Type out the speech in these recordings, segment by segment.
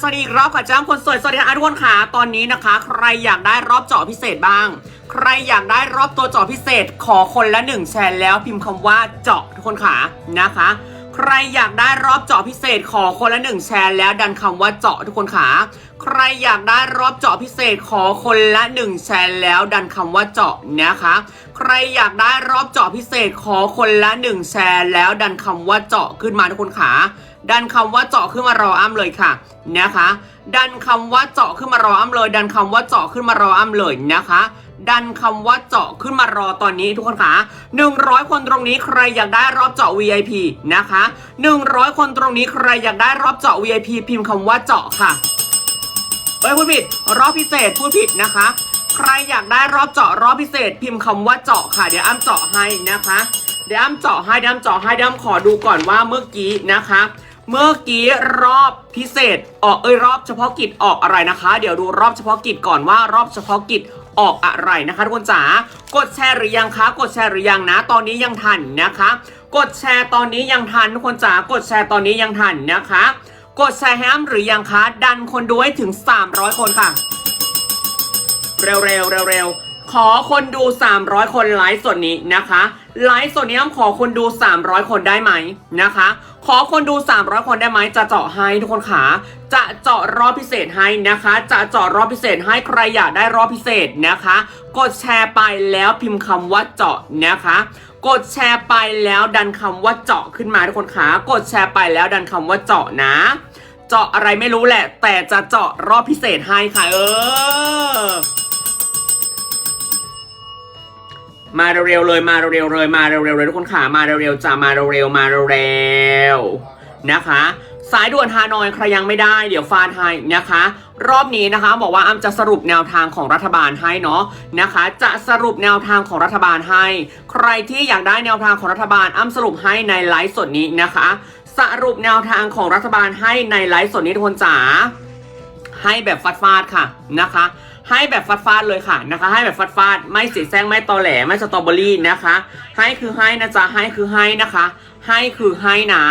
สวัสดีจ้าสวัสดีรอบค่ะจ้าคนสวยสวัสดีทุกคนค่ะตอนนี้นะคะ ใครอยากได้รอบเจาะพิเศษบ้าง ใครอยากได้รอบตัวเจาะพิเศษ ขอคนละหนึ่งแชร์แล้วพิมพ์คำว่าเจาะทุกคนค่ะนะคะ ใครอยากได้รอบเจาะพิเศษ ขอคนละหนึ่งแชร์แล้วดันคำว่าเจาะทุกคนค่ะใครอยากได้รอบเจาะพิเศษขอคนละหนึ่งแชร์แล้วดันคำว่าเจาะนะคะ ใครอยากได้รอบเจาะพิเศษขอคนละหนึ่งแชร์แล้วดันคำว่าเจาะขึ้นมาทุกคนค่ะ ดันคำว่าเจาะขึ้นมารออ้ำเลยค่ะนะคะ ดันคำว่าเจาะขึ้นมารออ้ำเลย ดันคำว่าเจาะขึ้นมารออ้ำเลยนะคะ ดันคำว่าเจาะขึ้นมารอตอนนี้ทุกคนค่ะ100 คนตรงนี้ใครอยากได้รอบเจาะ VIP นะคะ 100 คนตรงนี้ใครอยากได้รอบเจาะ VIP พิมพ์คำว่าเจาะค่ะเอ้ยพูดผิดรอบพิเศษพูดผิดนะคะ ใครอยากได้รอบเจาะรอบพิเศษ พิมพ์คำว่าเจาะค่ะ เดี๋ยวอ้ำเจาะให้นะคะ เดี๋ยวอ้ำเจาะให้เดี๋ยวอ้ำเจาะให้เดี๋ยวอ้ำขอดูก่อนว่าเมื่อกี้นะคะ เมื่อกี้รอบพิเศษออกเอ้ยรอบเฉพาะกิจออกอะไรนะคะ เดี๋ยวดูรอบเฉพาะกิจก่อนว่ารอบเฉพาะกิจออกอะไรนะคะทุกคนจ๋ากดแชร์หรือยังคะกดแชร์หรือยังนะ ตอนนี้ยังทันนะคะ กดแชร์ตอนนี้ยังทันทุกคนจ๋ากดแชร์ตอนนี้ยังทันนะคะ กดแชร์แฮมหรือยังคะดันคนดูให้ถึง 300 คนค่ะ เร็วๆเร็วๆขอคนดู 300 คนไลฟ์สดนี้นะคะ ไลฟ์สดนี้ต้องขอคนดู 300 คนได้ไหมนะคะ ขอคนดู 300 คนได้ไหมจะเจาะให้ทุกคนขาจะเจาะรอบพิเศษให้นะคะ จะเจาะรอบพิเศษให้ใครอยากได้รอบพิเศษนะคะ กดแชร์ไปแล้วพิมพ์คำว่าเจาะนะคะ กดแชร์ไปแล้วดันคำว่าเจาะขึ้นมาทุกคนขากดแชร์ไปแล้วดันคำว่าเจาะนะ เจาะอะไรไม่รู้แหละ แต่จะเจาะรอบพิเศษให้ค่ะเออ มาเร็วๆเลยมาเร็วๆเลยมาเร็วๆเลยทุกคนค่ะมาเร็วๆจ้ามาเร็วๆมาเร็วๆนะคะ สายด่วนฮานอยใครยังไม่ได้ เดี๋ยวฟาดให้นะคะ รอบนี้นะคะบอกว่าอ้ำจะสรุปแนวทางของรัฐบาลให้เนาะนะคะ จะสรุปแนวทางของรัฐบาลให้ ใครที่อยากได้แนวทางของรัฐบาลอ้ำสรุปให้ในไลฟ์สดนี้นะคะ สรุปแนวทางของรัฐบาลให้ในไลฟ์สดนี้ทุกคนจ๋าให้แบบฟาดฟาดๆค่ะนะคะ ให้แบบฟาดฟาดๆเลยค่ะนะคะ ให้แบบฟาดฟาดๆไม่เสียแซงไม่ตอแหลไม่สตรอเบอรี่นะคะ ให้คือให้นะจ๊ะให้คือให้นะคะ ให้คือให้นะ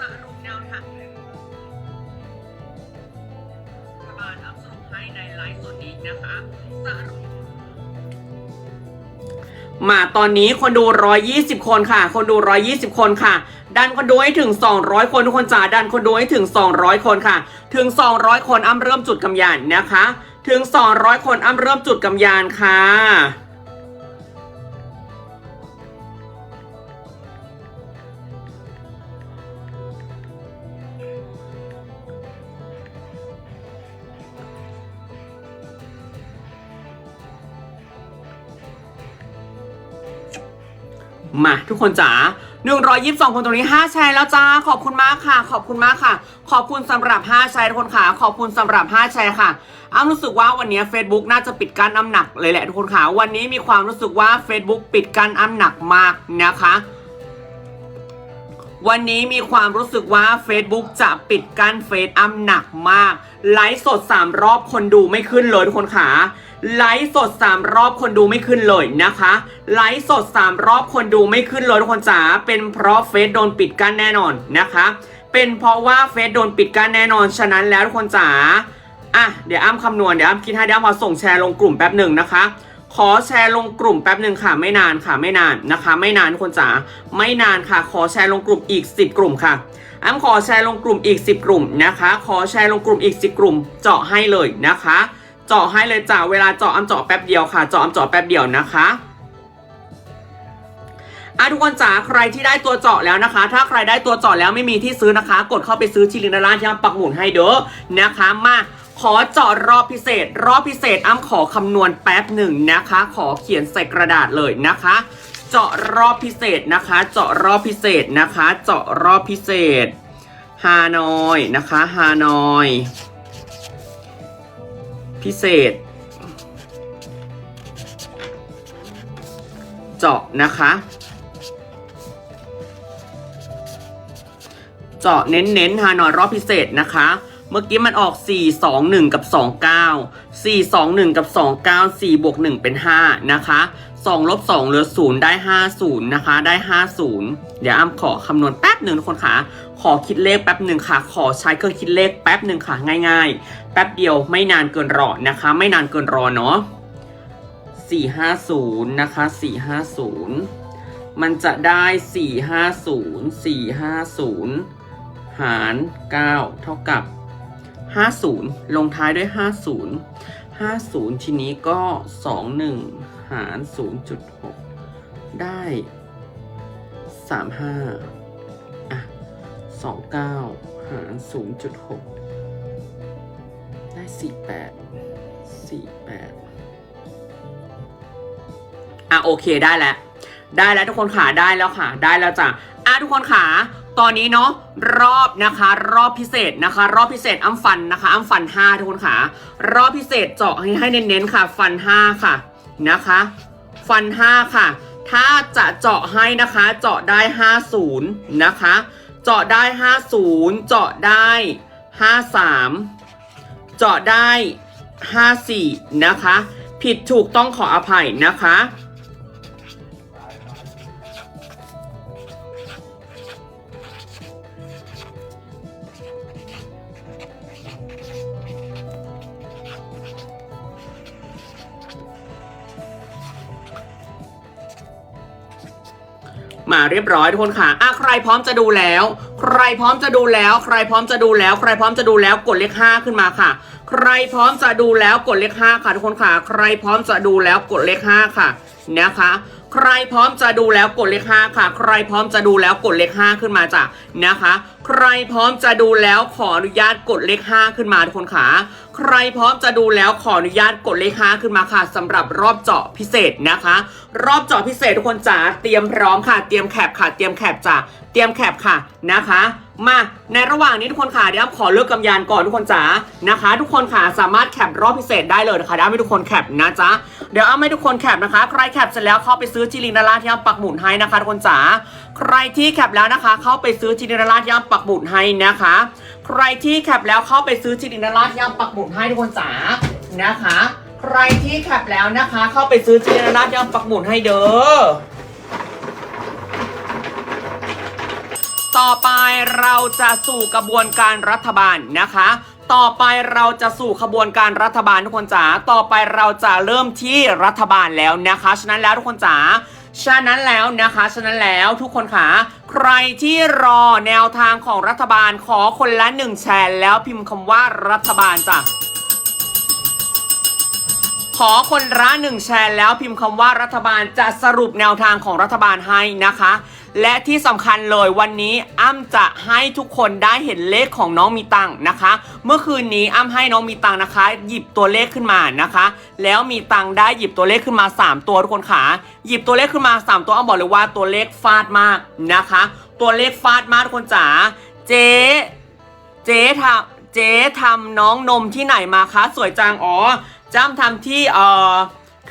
สรุปแนวทางรัฐบาลอัพสรุปให้ในไลฟ์สดนี้นะคะสรุปมาตอนนี้คนดู 120 คนค่ะ คนดู 120 คนค่ะ ดันคนดูให้ถึง 200 คนทุกคนจ๋าดันคนดูให้ถึง 200 คนค่ะ ถึง 200 คนอ้ำเริ่มจุดกำยานนะคะ ถึง 200 คนอ้ำเริ่มจุดกำยานค่ะมาทุกคนจ๋า 122 คนตรงนี้5แชร์แล้วจ้า ขอบคุณมากค่ะ ขอบคุณมากค่ะ ขอบคุณสำหรับ 5 แชร์ทุกคนค่ะ ขอบคุณสำหรับ 5 แชร์ค่ะอ้ำรู้สึกว่าวันนี้ Facebook น่าจะปิดกั้นอ้ำหนักเลยแหละทุกคนค่ะ วันนี้มีความรู้สึกว่า Facebook ปิดกั้นอ้ำหนักมากนะคะ วันนี้มีความรู้สึกว่า Facebook จะปิดกั้นเฟซอ้ำหนักมาก ไลฟ์สด 3 รอบคนดูไม่ขึ้นเลยทุกคนค่ะ ไลฟ์สด 3 รอบคนดูไม่ขึ้นเลยนะคะไลฟ์สด 3 รอบคนดูไม่ขึ้นเลยทุกคนจ๋าเป็นเพราะเฟซโดนปิดกั้นแน่นอนนะคะ เป็นเพราะว่าเฟซโดนปิดกั้นแน่นอนฉะนั้นแล้วทุกคนจ๋าอะเดี๋ยวอ้ำคำนวณเดี๋ยวอ้ำคิดให้เดี๋ยวอ้ำมาส่งแชร์ลงกลุ่มแป๊บหนึ่งนะคะ ขอแชร์ลงกลุ่มแป๊บหนึ่งค่ะไม่นานค่ะไม่นานนะคะ ไม่นานทุกคนจ๋าไม่นานค่ะ ขอแชร์ลงกลุ่มอีก 10 กลุ่มค่ะอ้ำขอแชร์ลงกลุ่มอีก 10 กลุ่มนะคะ ขอแชร์ลงกลุ่มอีก 10 กลุ่มเจาะให้เลยนะคะ เจาะให้เลยจ้าเวลาเจาะอ้ำเจาะแป๊บเดียวค่ะ เจาะอ้ำเจาะแป๊บเดียวนะคะอะทุกคนจ๋าใครที่ได้ตัวเจาะแล้วนะคะ ถ้าใครได้ตัวเจาะแล้วไม่มีที่ซื้อนะคะ กดเข้าไปซื้อที่ลิงก์ด้านล่างที่อ้ำปักหมุดให้เด้อนะคะมาขอเจาะรอบพิเศษ รอบพิเศษอ้ำขอคำนวณแป๊บหนึ่งนะคะ ขอเขียนใส่กระดาษเลยนะคะ เจาะรอบพิเศษนะคะ เจาะรอบพิเศษนะคะ เจาะรอบพิเศษฮานอยนะคะฮานอย พิเศษ เจาะนะคะ เจาะเน้นๆฮานอยรอบพิเศษนะคะ เมื่อกี้มันออก 4 2 1 กับ 29 4 2 1 กับ 29 4บวก1เป็น 5 นะคะ 2ลบ2เหลือ0ได้50นย์นะคะได้50เดี๋ยวอ้ำขอคำนวณแป๊บหนึ่งทุกคนค่ะขอคิดเลขแป๊บหนึ่งค่ะ ขอใช้เครื่องคิดเลขแป๊บหนึ่งค่ะ ง่ายๆ แป๊บเดียวไม่นานเกินรอนะคะ ไม่นานเกินรอเนาะ450นย์นะคะ450มันจะได้450 450หาร9เท่ากับ50ลงท้ายด้วย50 50ทีนี้ก็21หาร 0.6 ได้ 35 อะ 29 หาร 0.6 ได้ 48 48 อะ โอเคได้แล้ว ได้แล้วทุกคนค่ะ ได้แล้วค่ะ ได้แล้วจ้ะ อะ ทุกคนค่ะตอนนี้เนาะรอบนะคะ รอบพิเศษนะคะ รอบพิเศษอ้ำฟันนะคะอ้ำฟันห้าทุกคนค่ะ รอบพิเศษเจาะให้ให้เน้นๆค่ะ ฟันห้าค่ะ นะคะ ฟันห้าค่ะ ถ้าจะเจาะให้นะคะ เจาะได้ห้าศูนย์นะคะ เจาะได้ห้าศูนย์เจาะได้ห้าสามเจาะได้ห้าสี่นะคะ ผิดถูกต้องขออภัยนะคะ มาเรียบร้อยทุกคนค่ะอะใครพร้อมจะดูแล้ว ใครพร้อมจะดูแล้ว ใครพร้อมจะดูแล้ว ใครพร้อมจะดูแล้วกดเลขห้าขึ้นมาค่ะ ใครพร้อมจะดูแล้วกดเลขห้าค่ะทุกคนค่ะ ใครพร้อมจะดูแล้วกดเลขห้าค่ะนะคะใครพร้อมจะดูแล้วกดเลขห้าค่ะ ใครพร้อมจะดูแล้วกดเลขห้าขึ้นมาจ้ะนะคะ ใครพร้อมจะดูแล้วขออนุญาตกดเลขห้าขึ้นมาทุกคนค่ะใครพร้อมจะดูแล้วขออนุญาตกดเลขห้าขึ้นมาค่ะสำหรับรอบเจาะพิเศษนะคะ รอบเจาะพิเศษทุกคนจ๋าเตรียมพร้อมค่ะ เตรียมแคปค่ะ เตรียมแคปจ้ะเตรียมแคปค่ะนะคะมาในระหว่างนี้ทุกคนค่ะเดี๋ยวขอเลือกกำยานก่อนทุกคนจ๋านะคะ ทุกคนค่ะสามารถแคปรอบพิเศษได้เลยนะคะเดี๋ยวอ้ำให้ทุกคนแคปนะจ๊ะเดี๋ยวเอ้ำให้ทุกคนแคปนะคะ ใครแคปเสร็จแล้วเข้าไปซื้อจิลินดาราที่อ้ำปักหมุดให้นะคะทุกคนจ๋าใครที่แคปแล้วนะคะ เข้าไปซื้อจิลินดาราที่อ้ำปักหมุดให้นะคะ ใครที่แคปแล้วเข้าไปซื้อจิลินาราที่อ้ำปักหมุดให้ทุกคนจ๋านะคะ ใครที่แคปแล้วนะคะ เข้าไปซื้อจิลินาราที่อ้ำปักหมุดให้เด้อต่อไปเราจะสู่กระบวนการรัฐบาลนะคะ ต่อไปเราจะสู่ขบวนการรัฐบาลทุกคนจ๋า ต่อไปเราจะเริ่มที่รัฐบาลแล้วนะคะ ฉะนั้นแล้วทุกคนจ๋า ฉะนั้นแล้วนะคะฉะนั้นแล้วทุกคนค่ะ ใครที่รอแนวทางของรัฐบาลขอคนละหนึ่งแชร์แล้วพิมพ์คำว่ารัฐบาลจ้ะขอคนละหนึ่งแชร์แล้วพิมพ์คำว่ารัฐบาลจะสรุปแนวทางของรัฐบาลให้นะคะ และที่สำคัญเลยวันนี้อ้ำจะให้ทุกคนได้เห็นเลขของน้องมีตังนะคะ เมื่อคืนนี้อ้ำให้น้องมีตังนะคะ หยิบตัวเลขขึ้นมานะคะ แล้วมีตังได้หยิบตัวเลขขึ้นมา 3 ตัวทุกคนขาหยิบตัวเลขขึ้นมา 3 ตัวอ้ำบอกเลยว่าตัวเลขฟาดมากนะคะ ตัวเลขฟาดมากทุกคนจ๋าเจ๊เจ๊ทำเจ๊ทำน้องนมที่ไหนมาคะสวยจังอ๋อจ้ำทำที่เอ่อ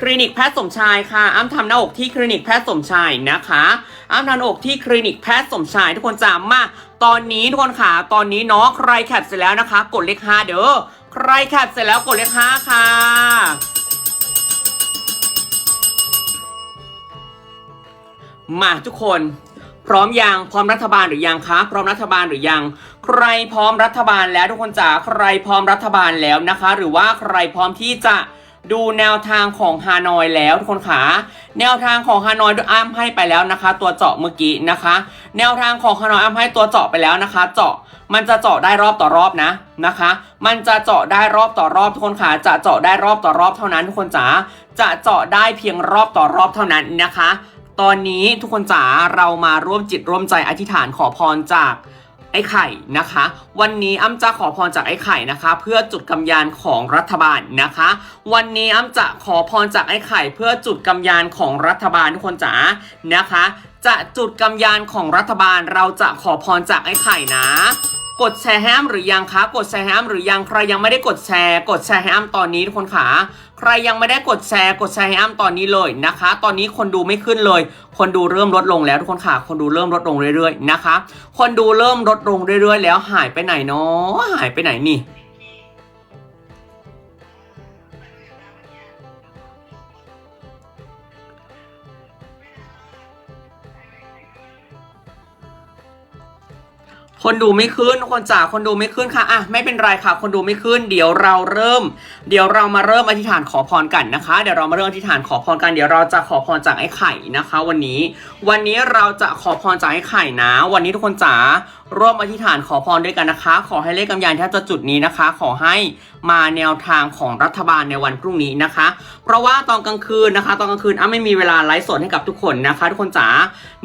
คลินิกแพทย์สมชายค่ะอ้ำทำหน้าอกที่คลินิกแพทย์สมชายนะคะอ้ำทำหน้าอกที่คลินิกแพทย์สมชาย ทุกคนจำมาตอนนี้ทุกคนค่ะตอนนี้เนาะใครแคปเสร็จแล้วนะคะ กดเลขห้าเด้อใครแคปเสร็จแล้วกดเลขห้าค่ะมาทุกคนพร้อมยังพร้อมรัฐบาลหรือยังคะพร้อมรัฐบาลหรือยัง ใครพร้อมรัฐบาลแล้วทุกคนจ๋าใครพร้อมรัฐบาลแล้วนะคะ หรือว่าใครพร้อมที่จะ ดูแนวทางของฮานอยแล้วทุกคนขาแนวทางของฮานอยอ้ำให้ไปแล้วนะคะ ตัวเจาะเมื่อกี้นะคะ แนวทางของฮานอยอ้ำให้ตัวเจาะไปแล้วนะคะ เจาะมันจะเจาะได้รอบต่อรอบนะนะคะ มันจะเจาะได้รอบต่อรอบทุกคนขาจะเจาะได้รอบต่อรอบเท่านั้นทุกคนจ๋าจะเจาะได้เพียงรอบต่อรอบเท่านั้นนะคะ ตอนนี้ทุกคนจ๋าเรามาร่วมจิตร่วมใจอธิษฐานขอพรจาก ไอ้ไข่นะคะ วันนี้อ้ำจะขอพรจากไอ้ไข่นะคะ เพื่อจุดกำยานของรัฐบาลนะคะ วันนี้อ้ำจะขอพรจากไอ้ไข่เพื่อจุดกำยานของรัฐบาลทุกคนจ๋านะคะ จะจุดกำยานของรัฐบาลเราจะขอพรจากไอ้ไข่นะ กดแชร์แฮมหรือยังคะ กดแชร์แฮมหรือยังใครยังไม่ได้กดแชร์ กดแชร์แฮมตอนนี้ทุกคนขาใครยังไม่ได้กดแชร์ กดแชร์แฮมตอนนี้เลยนะคะ ตอนนี้คนดูไม่ขึ้นเลย คนดูเริ่มลดลงแล้วทุกคนขาคนดูเริ่มลดลงเรื่อยๆนะคะ คนดูเริ่มลดลงเรื่อยๆ แล้วหายไปไหนเนาะหายไปไหนนี่ คนดูไม่ขึ้นคนจ๋าคนดูไม่ขึ้นค่ะอะไม่เป็นไรค่ะ คนดูไม่ขึ้น เดี๋ยวเราเริ่ม เดี๋ยวเรามาเริ่มอธิษฐานขอพรกันนะคะ เดี๋ยวเรามาเริ่มอธิษฐานขอพรกันเดี๋ยวเราจะขอพรจากไอ้ไข่นะคะ วันนี้ วันนี้เราจะขอพรจากไอ้ไข่นะ วันนี้ทุกคนจ๋าร่วมอธิษฐานขอพรด้วยกันนะคะ ขอให้เลขกำยานที่จะจุดนี้นะคะ ขอให้มาแนวทางของรัฐบาลในวันพรุ่งนี้นะคะ เพราะว่าตอนกลางคืนนะคะ ตอนกลางคืนอ้าไม่มีเวลาไลฟ์สดให้กับทุกคนนะคะ ทุกคนจ๋า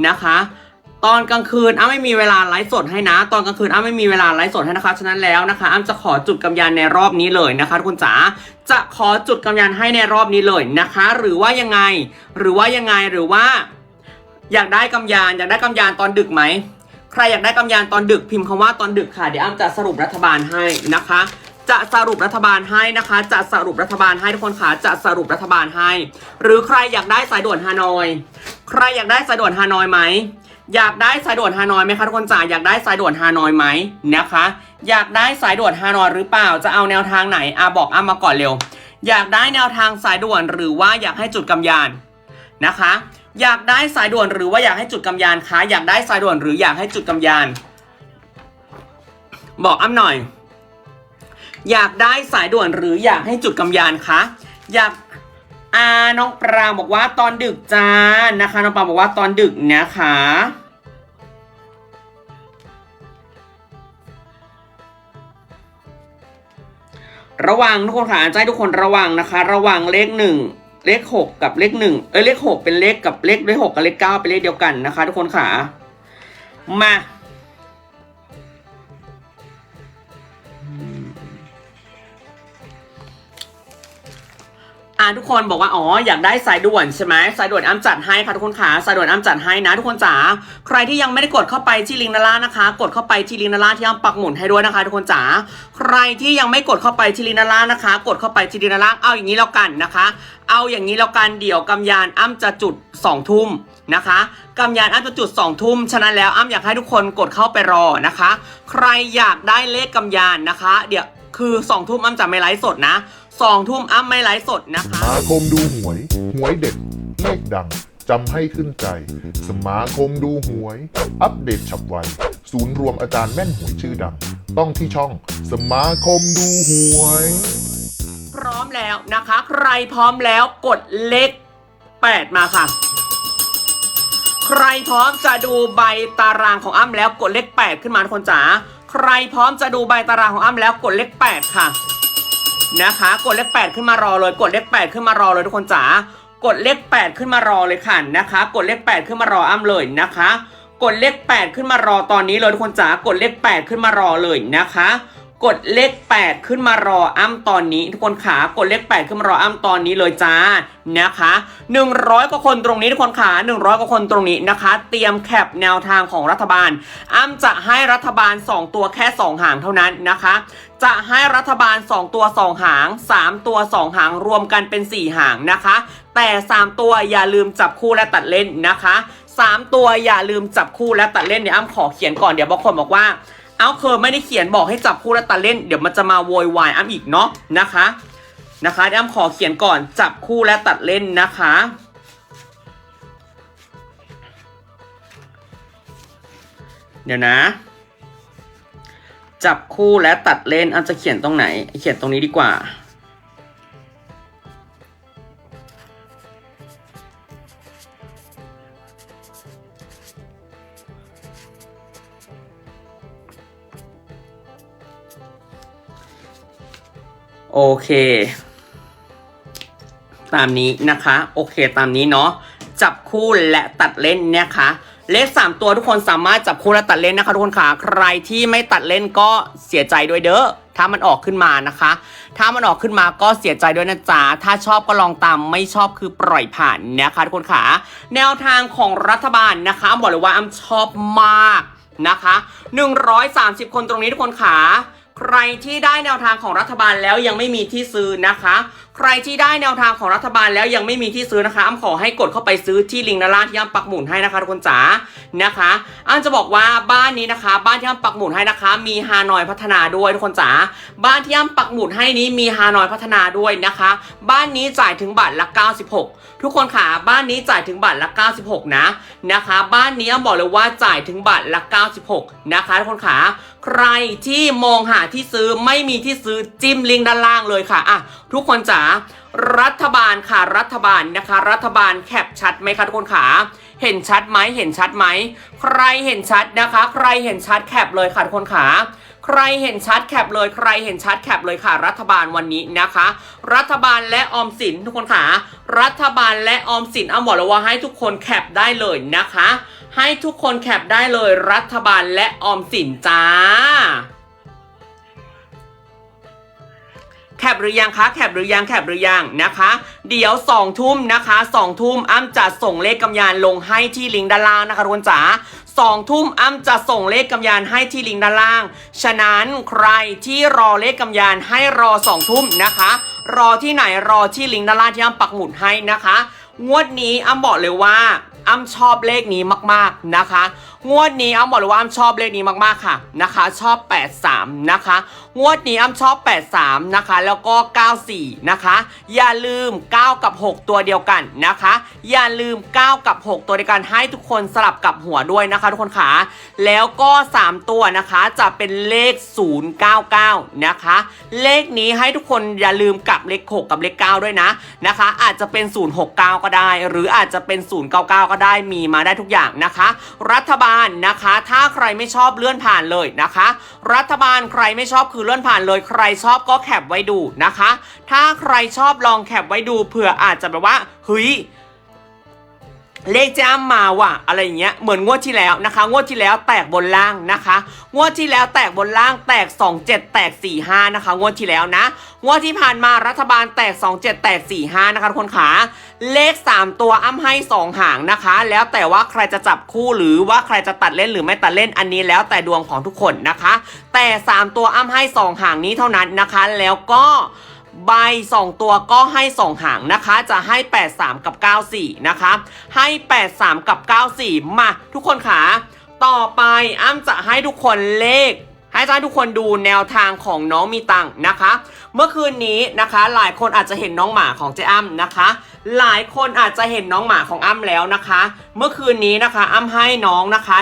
นะคะ ตอนกลางคืนอ้าไม่มีเวลาไลฟ์สดให้นะ ตอนกลางคืนอ้าไม่มีเวลาไลฟ์สดให้นะคะฉะนั้นแล้วนะคะอ้าจะขอจุดกำยานในรอบนี้เลยนะคะทุกคนจ๋าจะขอจุดกำยานให้ในรอบนี้เลยนะคะ หรือว่ายังไง หรือว่ายังไงหรือว่า อยากได้กำยานอยากได้กำยานตอนดึกไหมใครอยากได้กำยานตอนดึกพิมพ์คำว่าตอนดึกค่ะเดี๋ยวอ้ำจะสรุปรัฐบาลให้นะคะจะสรุปรัฐบาลให้นะคะ จะสรุปรัฐบาลให้ทุกคนค่ะจะสรุปรัฐบาลให้ หรือใครอยากได้สายด่วนฮานอย ใครอยากได้สายด่วนฮานอยไหม อยากได้สายด่วนฮานอยไหมคะทุกคนจ๋าอยากได้สายด่วนฮานอยไหมนะคะ อยากได้สายด่วนฮานอยหรือเปล่าจะเอาแนวทางไหนอะบอกอ้ำมาก่อนเร็ว อยากได้แนวทางสายด่วนหรือว่าอยากให้จุดกำยานนะคะ อยากได้สายด่วนหรือว่าอยากให้จุดกำยานคะอยากได้สายด่วนหรืออยากให้จุดกำยาน บอกอ้ำหน่อย อยากได้สายด่วนหรืออยากให้จุดกำยานคะอยากอาน้องปรางบอกว่าตอนดึกจ้านะคะน้องปรางบอกว่าตอนดึกนะคะ ระวังทุกคนค่ะอาจารย์ทุกคนระวังนะคะ ระวังเลขหนึ่งเลขหกกับเลขหนึ่งเอ้ยเลขหกเป็นเลขกับเลขเลขหกกับเลขเก้าเป็นเลขเดียวกันนะคะ ทุกคนค่ะมา ทุกคนบอกว่าอ๋ออยากได้สายด่วนใช่ไหมสายด่วนอ้ำจัดให้ค่ะทุกคนค่ะสายด่วนอ้ำจัดให้นะ ทุกคนจ๋าใครที่ยังไม่ได้กดเข้าไปที่ลิงก์ด้าล่านะคะ กดเข้าไปที่ลิงก์ด้าล่าที่อ้ำปักหมุดให้ด้วยนะคะ ทุกคนจ๋าใครที่ยังไม่กดเข้าไปที่ลิงก์ด้าล่านะคะ กดเข้าไปที่ลิงก์ด้าล่าเอาอย่างนี้แล้วกันนะคะ เอาอย่างนี้แล้วกันเดี๋ยวกำยานอ้ำจะจุดสองทุ่มนะคะกำยานอ้ำจะจุดสองทุ่มฉะนั้นแล้วอ้ำอยากให้ทุกคนกดเข้าไปรอนะคะ ใครอยากได้เลขกำยานนะคะ เดี๋ยวคือสองทุ่มอ้ำจะไม่ไลฟ์สดนะ สองทุ่มอ้ำไม่ไลฟ์สดนะคะ สมาคมดูหวย หวยเด็ดเลขดัง จำให้ขึ้นใจ สมาคมดูหวย อัปเดตฉับไว ศูนย์รวมอาจารย์แม่นหวยชื่อดัง ต้องที่ช่อง สมาคมดูหวย พร้อมแล้วนะคะ ใครพร้อมแล้วกดเลข8 มาค่ะ ใครพร้อมจะดูใบตารางของอ้ำแล้วกดเลข8ขึ้นมาทุกคนจ๋าใครพร้อมจะดูใบตารางของอ้ำแล้วกดเลข8ค่ะ นะคะ กดเลข 8 ขึ้นมารอเลย กดเลข 8 ขึ้นมารอเลยทุกคนจ๋ากดเลข 8 ขึ้นมารอเลยค่ะนะคะ กดเลข 8 ขึ้นมารออ้ำเลยนะคะ กดเลข 8 ขึ้นมารอตอนนี้เลยทุกคนจ๋ากดเลข 8 ขึ้นมารอเลยนะคะ กดเลข 8 ขึ้นมารออ้ำตอนนี้ ทุกคนขากดเลข 8 ขึ้นมารออ้ำตอนนี้เลยจ้านะคะ 100กว่าคนตรงนี้ทุกคนขา100กว่าคนตรงนี้นะคะ เตรียมแคปแนวทางของรัฐบาล อ้ำจะให้รัฐบาล 2 ตัวแค่ 2 หางเท่านั้นนะคะ จะให้รัฐบาล 2 ตัว 2 หาง 3 ตัว 2 หางรวมกันเป็น 4 หางนะคะ แต่ 3 ตัวอย่าลืมจับคู่และตัดเล่นนะคะ 3 ตัวอย่าลืมจับคู่และตัดเล่นเดี๋ยวอ้ำขอเขียนก่อนเดี๋ยวบางคนบอกว่า เอาเคอไม่ได้เขียนบอกให้จับคู่และตัดเล่น เดี๋ยวมันจะมาโวยวายอ้ำอีกเนาะนะคะนะคะเดี๋ยวอ้ำขอเขียนก่อนจับคู่และตัดเล่นนะคะ เดี๋ยวนะ จับคู่และตัดเล่นอ้ำจะเขียนตรงไหน เขียนตรงนี้ดีกว่า โอเค ตามนี้นะคะ โอเคตามนี้เนาะจับคู่และตัดเล่นนะคะ เลขสามตัวทุกคนสามารถจับคู่และตัดเล่นนะคะทุกคนค่ะใครที่ไม่ตัดเล่นก็เสียใจด้วยเด้อถ้ามันออกขึ้นมานะคะ ถ้ามันออกขึ้นมาก็เสียใจด้วยนะจ๊ะถ้าชอบก็ลองตามไม่ชอบคือปล่อยผ่านนะคะทุกคนค่ะแนวทางของรัฐบาลนะคะบอกเลยว่าอ้ำชอบมากนะคะ 130 คนตรงนี้ทุกคนขา ใครที่ได้แนวทางของรัฐบาลแล้วยังไม่มีที่ซื้อนะคะ ใครที่ได้แนวทางของรัฐบาลแล้วยังไม่มีที่ซื้อนะคะอ้ำขอให้กดเข้าไปซื้อที่ลิงก์ด้านล่างที่อ้ำปักหมุนให้นะคะทุกคนจ๋านะคะอ้ำจะบอกว่าบ้านนี้นะคะ บ้านที่อ้ำปักหมุนให้นะคะ มีฮานอยพัฒนาด้วยทุกคนจ๋าบ้านที่อ้ำปักหมุนให้นี้มีฮานอยพัฒนาด้วยนะคะ บ้านนี้จ่ายถึงบัตรละ 96 ทุกคนค่ะบ้านนี้จ่ายถึงบัตรละ 96 นะนะคะ บ้านนี้อ้ำบอกเลยว่าจ่ายถึงบัตรละ 96 นะคะทุกคนค่ะใครที่มองหาที่ซื้อไม่มีที่ซื้อจิ้มลิงก์ด้านล่างเลยค่ะอะทุกคนจ๋ารัฐบาลค่ะรัฐบาลนะคะ รัฐบาลแคปชัดไหมคะทุกคนค่ะเห็นชัดไหมเห็นชัดไหมใครเห็นชัดนะคะ ใครเห็นชัดแคปเลยค่ะทุกคนค่ะใครเห็นชัดแคปเลยใครเห็นชัดแคปเลยค่ะ รัฐบาลวันนี้นะคะ รัฐบาลและออมสินทุกคนค่ะ รัฐบาลและออมสินเอาบอกเลยว่าให้ทุกคนแคปได้เลยนะคะ ให้ทุกคนแคปได้เลยรัฐบาลและออมสินจ้า แคปหรือยังคะแคปหรือยังแคปหรือยังนะคะ เดี๋ยวสองทุ่มนะคะสองทุ่มอ้ำจะส่งเลขกำยานลงให้ที่ลิงก์ด้านล่างนะคะทุกคนจ๋าสองทุ่มอ้ำจะส่งเลขกำยานให้ที่ลิงก์ด้านล่าง ฉะนั้นใครที่รอเลขกำยานให้รอสองทุ่มนะคะ รอที่ไหนรอที่ลิงก์ด้านล่างที่อ้ำปักหมุดให้นะคะ งวดนี้อ้ำบอกเลยว่าอ้ำชอบเลขนี้มากๆนะคะงวดนี้อ้ำบอกเลยว่าอ้ำชอบเลขนี้มากๆค่ะนะคะ ชอบ 83 นะคะ งวดนี้อ้ำชอบ 83 นะคะ แล้วก็ 94 นะคะ อย่าลืม 9 กับ 6 ตัวเดียวกันนะคะ อย่าลืม 9 กับ 6 ตัวเดียวกันให้ทุกคนสลับกับหัวด้วยนะคะ ทุกคนขาแล้วก็ 3 ตัวนะคะจะเป็นเลข 099 นะคะ เลขนี้ให้ทุกคนอย่าลืมกลับเลข 6 กับเลข 9 ด้วยนะนะคะ อาจจะเป็น 069 ก็ได้ หรืออาจจะเป็น 099 ก็ได้มีมาได้ทุกอย่างนะคะ รัฐบาลนะคะ ถ้าใครไม่ชอบเลื่อนผ่านเลยนะคะ รัฐบาลใครไม่ชอบคือเลื่อนผ่านเลย ใครชอบก็แคปไว้ดูนะคะ ถ้าใครชอบลองแคปไว้ดูเผื่ออาจจะแบบว่าเฮ้ย เลขจ้ามมาว่ะอะไรอย่างเงี้ยเหมือนงวดที่แล้วนะคะ งวดที่แล้วแตกบนล่างนะคะ งวดที่แล้วแตกบนล่างแตก 2 7 แตก 4 5 นะคะ งวดที่แล้วนะงวดที่ผ่านมารัฐบาลแตก 2 7 แตก 4 5 นะคะทุกคนขาเลข 3 ตัวอ้ำให้ 2 หางนะคะ แล้วแต่ว่าใครจะจับคู่หรือว่าใครจะตัดเล่นหรือไม่ตัดเล่นอันนี้แล้วแต่ดวงของทุกคนนะคะ แต่ 3 ตัวอ้ำให้ 2 หางนี้เท่านั้นนะคะ แล้วก็ ใบ 2 ตัวก็ให้ 2 หางนะคะ จะให้ 83 กับ 94 นะคะ ให้ 83 กับ 94 มา ทุกคนขาต่อไปอ้ำจะให้ทุกคนเลข ให้ท่านทุกคนดูแนวทางของน้องมีตังนะคะ เมื่อคืนนี้นะคะ หลายคนอาจจะเห็นน้องหมาของเจ๊อ้ำนะคะ หลายคนอาจจะเห็นน้องหมาของอ้ำแล้วนะคะ เมื่อคืนนี้นะคะ อ้ำให้น้องนะคะ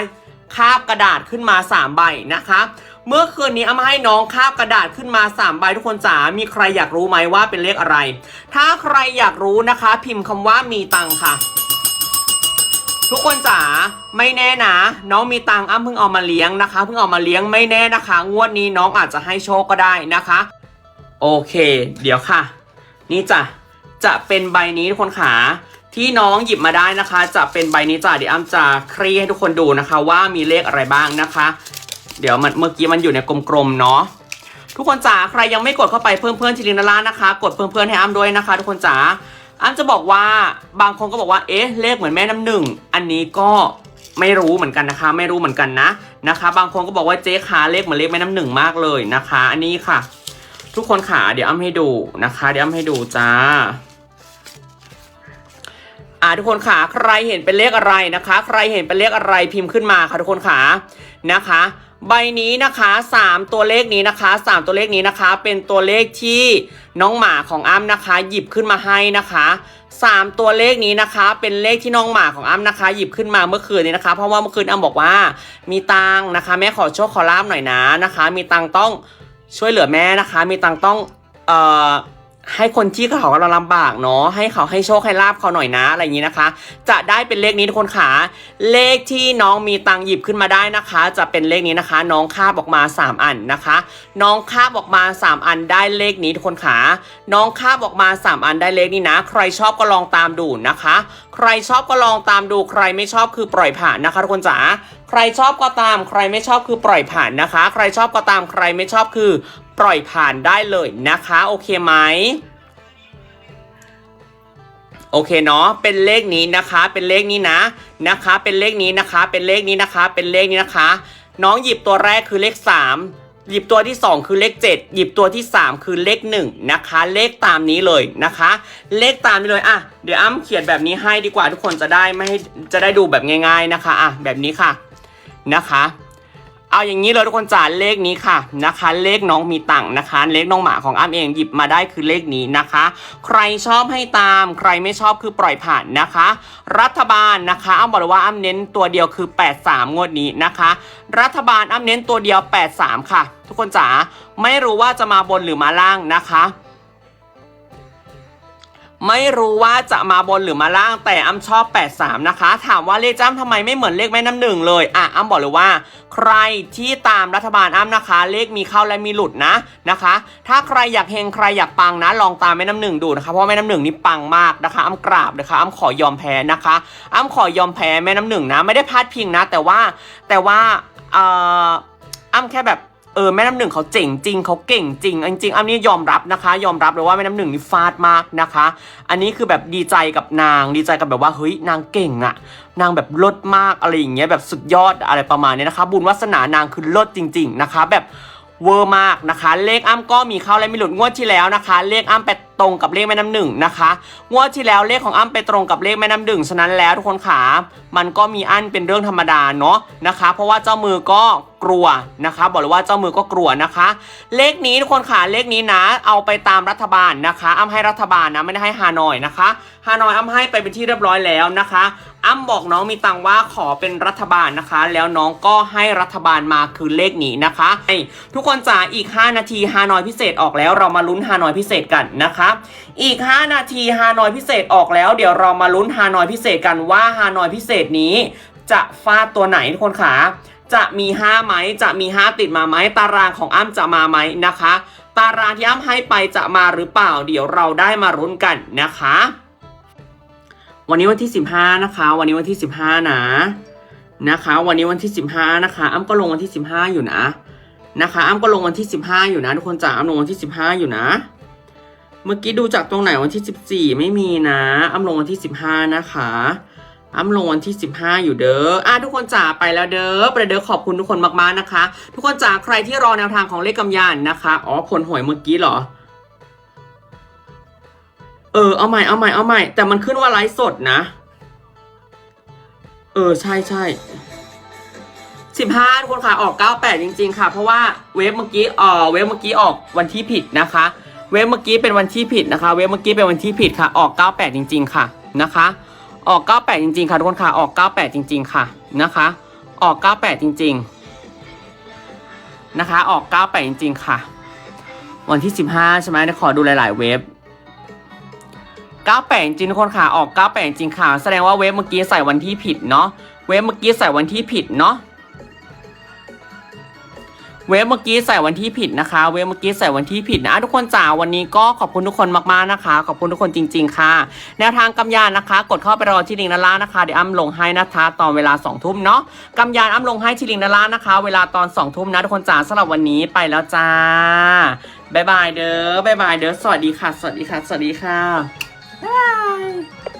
คาบกระดาษขึ้นมา 3 ใบนะคะ เมื่อคืนนี้เอามาให้น้องคาบกระดาษขึ้นมา 3 ใบทุกคนจ๋า มีใครอยากรู้ไหมว่าเป็นเลขอะไร ถ้าใครอยากรู้นะคะ พิมพ์คำว่ามีตังค่ะ ทุกคนจ๋าไม่แน่นะ น้องมีตังอ้ำเพิ่งเอามาเลี้ยงนะคะ เพิ่งเอามาเลี้ยงไม่แน่นะคะ งวดนี้น้องอาจจะให้โชคก็ได้นะคะ โอเค เดี๋ยวค่ะ นี่จ้ะจะเป็นใบนี้ทุกคนขา ที่น้องหยิบมาได้นะคะ จะเป็นใบนี้จ้ะเดี๋ยวอ้ำจะคลี่ให้ทุกคนดูนะคะ ว่ามีเลขอะไรบ้างนะคะ เดี๋ยวมันเมื่อกี้มันอยู่ในกลมๆเนาะทุกคนจ๋าใครยังไม่กดเข้าไปเพิ่มเพื่อนทีลินาล่านะคะ กดเพิ่มเพื่อนให้อ้ำด้วยนะคะ ทุกคนจ๋าอ้ำจะบอกว่าบางคนก็บอกว่าเอ๊ะเลขเหมือนแม่น้ำหนึ่งอันนี้ก็ไม่รู้เหมือนกันนะคะ ไม่รู้เหมือนกันนะนะคะ บางคนก็บอกว่าเจ๊ขาเลขเหมือนเลขแม่น้ำหนึ่งมากเลยนะคะ อันนี้ค่ะ ทุกคนขาเดี๋ยวอ้ำให้ดูนะคะ เดี๋ยวอ้ำให้ดูจ้า อ่าทุกคนขาใครเห็นเป็นเลขอะไรนะคะ ใครเห็นเป็นเลขอะไรพิมพ์ขึ้นมาค่ะทุกคนขานะคะ ใบนี้นะคะสามตัวเลขนี้นะคะสามตัวเลขนี้นะคะ เป็นตัวเลขที่น้องหมาของอ้ำนะคะ หยิบขึ้นมาให้นะคะสามตัวเลขนี้นะคะ เป็นเลขที่น้องหมาของอ้ำนะคะ หยิบขึ้นมาเมื่อคืนนี้นะคะ เพราะว่าเมื่อคืนอ้ำบอกว่า มีตังนะคะ แม่ขอโชคขอลาบหน่อยนะนะคะ มีตังต้องช่วยเหลือแม่นะคะ มีตังต้องเอ่อ ให้คนที่เขากำลังลำบากเนาะให้เขาให้โชคให้ลาบเขาหน่อยนะอะไรอย่างนี้นะคะ จะได้เป็นเลขนี้ทุกคนขาเลขที่น้องมีตังค์หยิบขึ้นมาได้นะคะ จะเป็นเลขนี้นะคะ น้องคาบออกมา 3 อันนะคะ น้องคาบออกมา 3 อันได้เลขนี้ทุกคนขาน้องคาบออกมา 3 อันได้เลขนี้นะ ใครชอบก็ลองตามดูนะคะ ใครชอบก็ลองตามดูใครไม่ชอบคือปล่อยผ่านนะคะทุกคนจ๋าใครชอบก็ตาม ใครไม่ชอบคือปล่อยผ่านนะคะ ใครชอบก็ตามใครไม่ชอบคือ ปล่อยผ่านได้เลยนะคะ โอเคไหมโอเคเนาะเป็นเลขนี้นะคะ เป็นเลขนี้นะนะคะ เป็นเลขนี้นะคะ เป็นเลขนี้นะคะ เป็นเลขนี้นะคะ น้องหยิบตัวแรกคือเลขสามหยิบตัวที่สองคือเลขเจ็ดหยิบตัวที่สามคือเลขหนึ่งนะคะ เลขตามนี้เลยนะคะ เลขตามนี้เลยอะเดี๋ยวอ้ำเขียนแบบนี้ให้ดีกว่าทุกคนจะได้ไม่ให้จะได้ดูแบบง่าย ๆนะคะอะแบบนี้ค่ะนะคะ เอาอย่างนี้เลยทุกคนจ๋าเลขนี้ค่ะนะคะ เลขน้องมีตังค์นะคะ เลขน้องหมาของอ้ำเองหยิบมาได้คือเลขนี้นะคะ ใครชอบให้ตาม ใครไม่ชอบคือปล่อยผ่านนะคะ รัฐบาลนะคะอ้ำบอกเลยว่าอ้ำเน้นตัวเดียวคือ 83 งวดนี้นะคะ รัฐบาลอ้ำเน้นตัวเดียว 83 ค่ะ ทุกคนจ๋าไม่รู้ว่าจะมาบนหรือมาล่างนะคะ ไม่รู้ว่าจะมาบนหรือมาล่างแต่อ้ำชอบ 83 นะคะ ถามว่าเลขจ้ำทำไมไม่เหมือนเลขแม่น้ำหนึ่งเลยอะอ้ำบอกเลยว่า ใครที่ตามรัฐบาลอ้ำนะคะ เลขมีเข้าและมีหลุดนะนะคะ ถ้าใครอยากเฮงใครอยากปังนะ ลองตามแม่น้ำหนึ่งดูนะคะเพราะแม่น้ำหนึ่งนี่ปังมากนะคะอ้ำกราบนะคะอ้ำขอยอมแพ้นะคะอ้ำขอยอมแพ้แม่น้ำหนึ่งนะ ไม่ได้พลาดพิงนะ แต่ว่าแต่ว่าเอ่ออ้ำแค่แบบ เออแม่น้ำหนึ่งเขาเจ๋งจริงเขาเก่งจริงจริงอันนี้ยอมรับนะคะ ยอมรับเลยว่าแม่น้ำหนึ่งนี่ฟาดมากนะคะ อันนี้คือแบบดีใจกับนางดีใจกับแบบว่าเฮ้ยนางเก่งอะนางแบบลดมากอะไรอย่างเงี้ยแบบสุดยอดอะไรประมาณนี้นะคะ บุญวาสนานางคือลดจริง ๆนะคะ แบบเวอร์มากนะคะ เลขอ้ำก็มีเข้าและมีหลุดงวดที่แล้วนะคะ เลขอ้ำไป ตรงกับเลขแม่น้ำหนึ่งนะคะงวดที่แล้วเลขของอ้ำไปตรงกับเลขแม่น้ำหนึ่งฉะนั้นแล้วทุกคนขามันก็มีอันเป็นเรื่องธรรมดาเนาะนะคะ เพราะว่าเจ้ามือก็กลัวนะคะ บอกเลยว่าเจ้ามือก็กลัวนะคะ เลขนี้ทุกคนขาเลขนี้นะ เอาไปตามรัฐบาลนะคะ อ้ำให้รัฐบาลนะไม่ได้ให้ฮานอยนะคะฮานอยอ้ำให้ไปเป็นที่เรียบร้อยแล้วนะคะ อ้ำบอกน้องมีตังว่าขอเป็นรัฐบาลนะคะ แล้วน้องก็ให้รัฐบาลมาคือเลขนี้นะคะให้ทุกคนจ๋าอีก 5 นาทีฮานอยพิเศษออกแล้วเรามาลุ้นฮานอยพิเศษกันนะคะอีก 5 นาทีฮานอยพิเศษออกแล้ว เดี๋ยวเรามาลุ้นฮานอยพิเศษกันว่าฮานอยพิเศษนี้ จะฟาดตัวไหนทุกคนขาจะมี 5 ไหม จะมี 5 ติดมาไหม ตารางของอ้ำจะมาไหมนะคะ ตารางที่อ้ำให้ไปจะมาหรือเปล่า เดี๋ยวเราได้มารุ้นกันนะคะ วันนี้วันที่ 15 นะคะ วันนี้วันที่ 15 นะ นะคะ วันนี้วันที่ 15 นะคะ อ้ำก็ลงวันที่ 15 อยู่นะ นะคะ อ้ำก็ลงวันที่ 15 อยู่นะ ทุกคนจ๋าอ้ำลงวันที่ 15 อยู่นะ เมื่อกี้ดูจากตรงไหนวันที่ 14 ไม่มีนะ อ้ำลงวันที่ 15 นะคะ อ้ำลงวันที่ 15 อยู่เด้ออะทุกคนจ๋าไปแล้วเด้อไปแล้วเด้อขอบคุณทุกคนมากๆนะคะ ทุกคนจ๋าใครที่รอแนวทางของเลขกำยานนะคะ อ๋อผลหวยเมื่อกี้เหรอเออเอาใหม่เอาใหม่เอาใหม่แต่มันขึ้นว่าไลฟ์สดนะ เออใช่ใช่สิบห้าทุกคนค่ะออกเก้าแปดจริง ๆ ค่ะ เพราะว่าเว็บเมื่อกี้เออเว็บเมื่อกี้ออกวันที่ผิดนะคะ เว็บเมื่อกี้เป็นวันที่ผิดนะคะ เว็บเมื่อกี้เป็นวันที่ผิดค่ะ ออกเก้าแปดจริง ๆ ค่ะนะคะ ออกเก้าแปดจริง ๆ ค่ะทุกคนค่ะ ออกเก้าแปดจริง ๆ ค่ะนะคะ ออกเก้าแปดจริง ๆ นะคะ ออกเก้าแปดจริง ๆ ค่ะ วันที่สิบห้าใช่ไหมเดี๋ยวขอดูหลาย ๆ เว็บ98 จริงๆทุกคนค่ะ ออก 98 จริงค่ะ แสดงว่าเว็บเมื่อกี้ใส่วันที่ผิดเนาะ เว็บเมื่อกี้ใส่วันที่ผิดเนาะ เว็บเมื่อกี้ใส่วันที่ผิดนะคะ เว็บเมื่อกี้ใส่วันที่ผิดนะทุกคนจ๋าวันนี้ก็ขอบคุณทุกคนมากๆนะคะ ขอบคุณทุกคนจริง ๆ ค่ะ แนวทางกำยานนะคะ กดเข้าไปรอที่ลิงก์ด้านล่างนะคะเดี๋ยวอ้ำลงให้นะคะตอนเวลา2ทุ่มเนาะกำยานอ้ำลงให้ที่ลิงก์ด้านล่างนะคะ เวลาตอน2ทุ่มนะทุกคนจ๋าสำหรับวันนี้ไปแล้วจ้าบายบายเด้อบายบายเด้อสวัสดีค่ะ สวัสดีค่ะ สวัสดีค่ะบาย